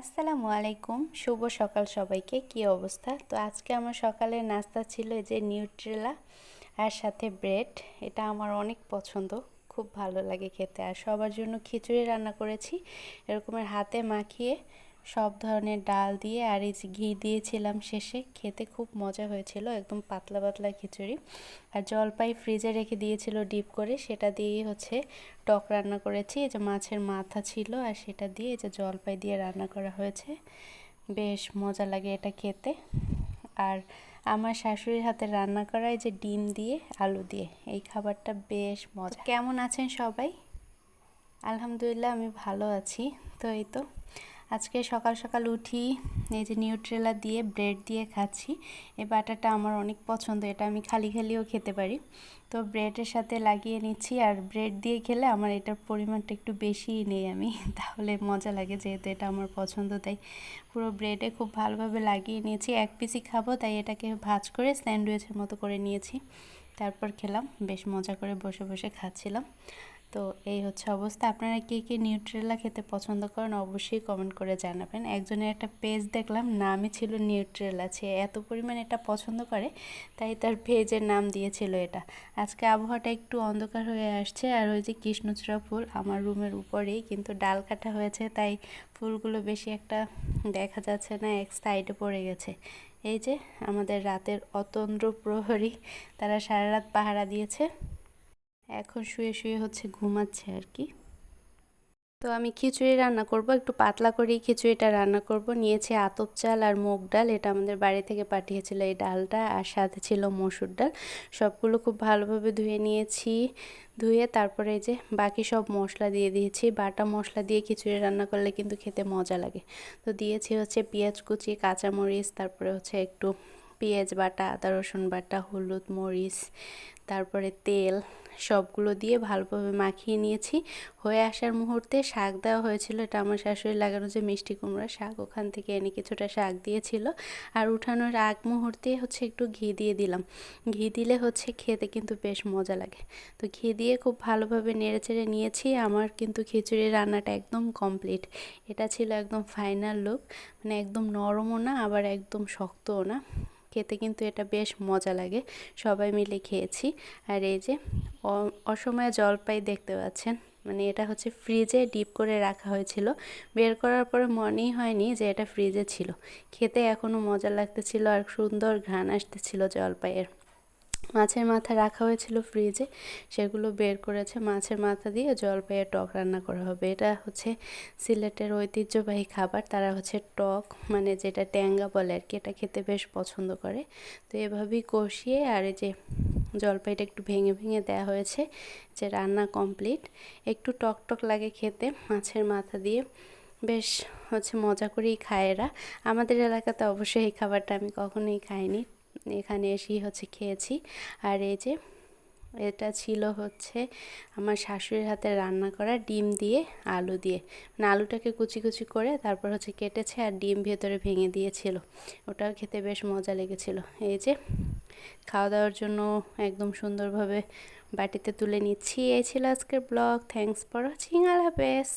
আসসালামু আলাইকুম। শুভ সকাল সবাইকে। কি অবস্থা? তো আজকে আমার সকালের নাস্তা ছিল যে নিউট্রেলা আর সাথে ব্রেড। এটা আমার অনেক পছন্দ। খুব ভালো লাগে খেতে। আর সবার জন্য খিচুড়ি রান্না করেছি। এরকমের হাতে মাখিয়ে সব ধরনের ডাল দিয়ে আর এই ঘি দিয়েছিলাম শেষে, খেতে খুব মজা হয়েছিল, একদম পাতলা পাতলা খিচুড়ি। আর জলপাই ফ্রিজে রেখে দিয়েছিল ডিপ করে, সেটা দিয়েই হচ্ছে টক রান্না করেছি। এই যে মাছের মাথা ছিল আর সেটা দিয়ে এই যে জলপাই দিয়ে রান্না করা হয়েছে। বেশ মজা লাগে এটা খেতে। আর আমার শাশুড়ির হাতে রান্না করা যে ডিম দিয়ে, আলু দিয়ে, এই খাবারটা বেশ মজা। কেমন আছেন সবাই? আলহামদুলিল্লাহ, আমি ভালো আছি। তো এই তো আজকে সকাল সকাল উঠি, এই যে নিউট্রেলা দিয়ে ব্রেড দিয়ে খাচ্ছি। এই বাটারটা আমার অনেক পছন্দ, এটা আমি খালি খালিও খেতে পারি। তো ব্রেডের সাথে লাগিয়ে নিচ্ছি আর ব্রেড দিয়ে খেলে আমার এটার পরিমাণটা একটু বেশিই নেই আমি, তাহলে মজা লাগে যেহেতু এটা আমার পছন্দ, তাই পুরো ব্রেডে খুব ভালোভাবে লাগিয়ে নিয়েছি। এক পিসি খাব, তাই এটাকে ভাজ করে স্যান্ডউইচের মতো করে নিয়েছি। তারপর খেলাম, বেশ মজা করে বসে বসে খাচ্ছিলাম। তো এই হচ্ছে অবস্থা। আপনারা কে কে নিউট্রেলা খেতে পছন্দ করেন অবশ্যই কমেন্ট করে জানাবেন। একজনের একটা পেজ দেখলাম, নামই ছিল নিউট্রেলা সে এত পরিমাণ এটা পছন্দ করে, তাই তার পেজের নাম দিয়েছিল এটা। আজকে আবহাওয়াটা একটু অন্ধকার হয়ে আসছে, আর ওই যে কৃষ্ণচূড়া ফুল আমার রুমের উপরেই কিন্তু ডাল কাটা হয়েছে, তাই ফুলগুলো বেশি একটা দেখা যাচ্ছে না, এক সাইডে পড়ে গেছে। এই যে আমাদের রাতের অতন্দ্র প্রহরী, তারা সারা রাত পাহারা দিয়েছে। এখন শুয়ে শুয়ে হচ্ছে ঘুমাচ্ছে আর কি। তো আমি খিচুড়ি রান্না করব, একটু পাতলা করেই খিচুড়িটা রান্না করব। নিয়েছি আতপ চাল আর মুগ ডাল, এটা আমাদের বাড়ি থেকে পাঠিয়েছিল এই ডালটা, আর সাথে ছিল মসুর ডাল। সবগুলো খুব ভালোভাবে ধুয়ে নিয়েছি, ধুয়ে তারপরে যে বাকি সব মশলা দিয়ে দিয়েছি। বাটা মশলা দিয়ে খিচুড়ি রান্না করলে কিন্তু খেতে মজা লাগে। তো দিয়েছি হচ্ছে পেঁয়াজ কুচি, কাঁচামরিচ, তারপরে হচ্ছে একটু পেঁয়াজ বাটা, আদা রসুন বাটা, হলুদ মরিচ, তারপরে তেল সবগুলো দিয়ে ভালোভাবে মাখিয়ে নিয়েছি। হয়ে আসার মুহূর্তে শাক দেওয়া হয়েছিল। এটা আমার শাশুড়ি লাগানো যে মিষ্টি কুমড়া শাক, ওখান থেকে এনে কিছুটা শাক দিয়েছিল। আর উঠানোর আগ মুহূর্তে হচ্ছে একটু ঘি দিয়ে দিলাম। ঘি দিলে হচ্ছে খেতে কিন্তু বেশ মজা লাগে। তো ঘি দিয়ে খুব ভালোভাবে নেড়ে চেড়ে নিয়েছি। আমার কিন্তু খিচুড়ি রান্নাটা একদম কমপ্লিট। এটা ছিল একদম ফাইনাল লুক। মানে একদম নরমও না, আবার একদম শক্তও না। খেতে কিন্তু এটা বেশ মজা লাগে। সবাই মিলে খেয়েছি। আর এই যে অসময়ে জলপাই দেখতে পাচ্ছেন মানে এটা হচ্ছে ফ্রিজে ডিপ করে রাখা হয়েছিল। বের করার পরে মনেই হয়নি যে এটা ফ্রিজে ছিল। খেতে এখনও মজা লাগতেছিল আর সুন্দর ঘ্রাণ আসতেছিল জলপাইয়ের। মাছের মাথা রাখা হয়েছিল ফ্রিজে সেগুলো বের করেছে মাছের মাথা দিয়ে জলপাইয়ের টক রান্না করা হবে। এটা হচ্ছে সিলেটের ঐতিহ্যবাহী খাবার। তারা হচ্ছে টক মানে যেটা ট্যাঙ্গা বলে আর কি, এটা খেতে বেশ পছন্দ করে। তো এভাবেই কষিয়ে আর এই যে জলপাইটা একটু ভেঙে ভেঙে দেওয়া হয়েছে, যে রান্না কমপ্লিট একটু টক টক লাগে খেতে, মাছের মাথা দিয়ে বেশ হচ্ছে মজা করেই খায় এরা। আমাদের এলাকাতে অবশ্যই এই খাবারটা আমি কখনোই খাইনি। এখানে এসেই হচ্ছে খেয়েছি। আর এই যে, এটা ছিল হচ্ছে আমার শাশুড়ির হাতে রান্না করা ডিম দিয়ে আলু দিয়ে। মানে আলুটাকে কুচি কুচি করে তারপর হচ্ছে কেটেছে আর ডিম ভেতরে ভেঙে দিয়েছিল। ওটাও খেতে বেশ মজা লেগেছিল। এই যে খাওয়া দাওয়ার জন্য একদম সুন্দরভাবে বাটিতে তুলে নিচ্ছি। এই ছিল আজকের ব্লগ। থ্যাংকস ফর ওয়াচিং আল্লাহ হাফেজ।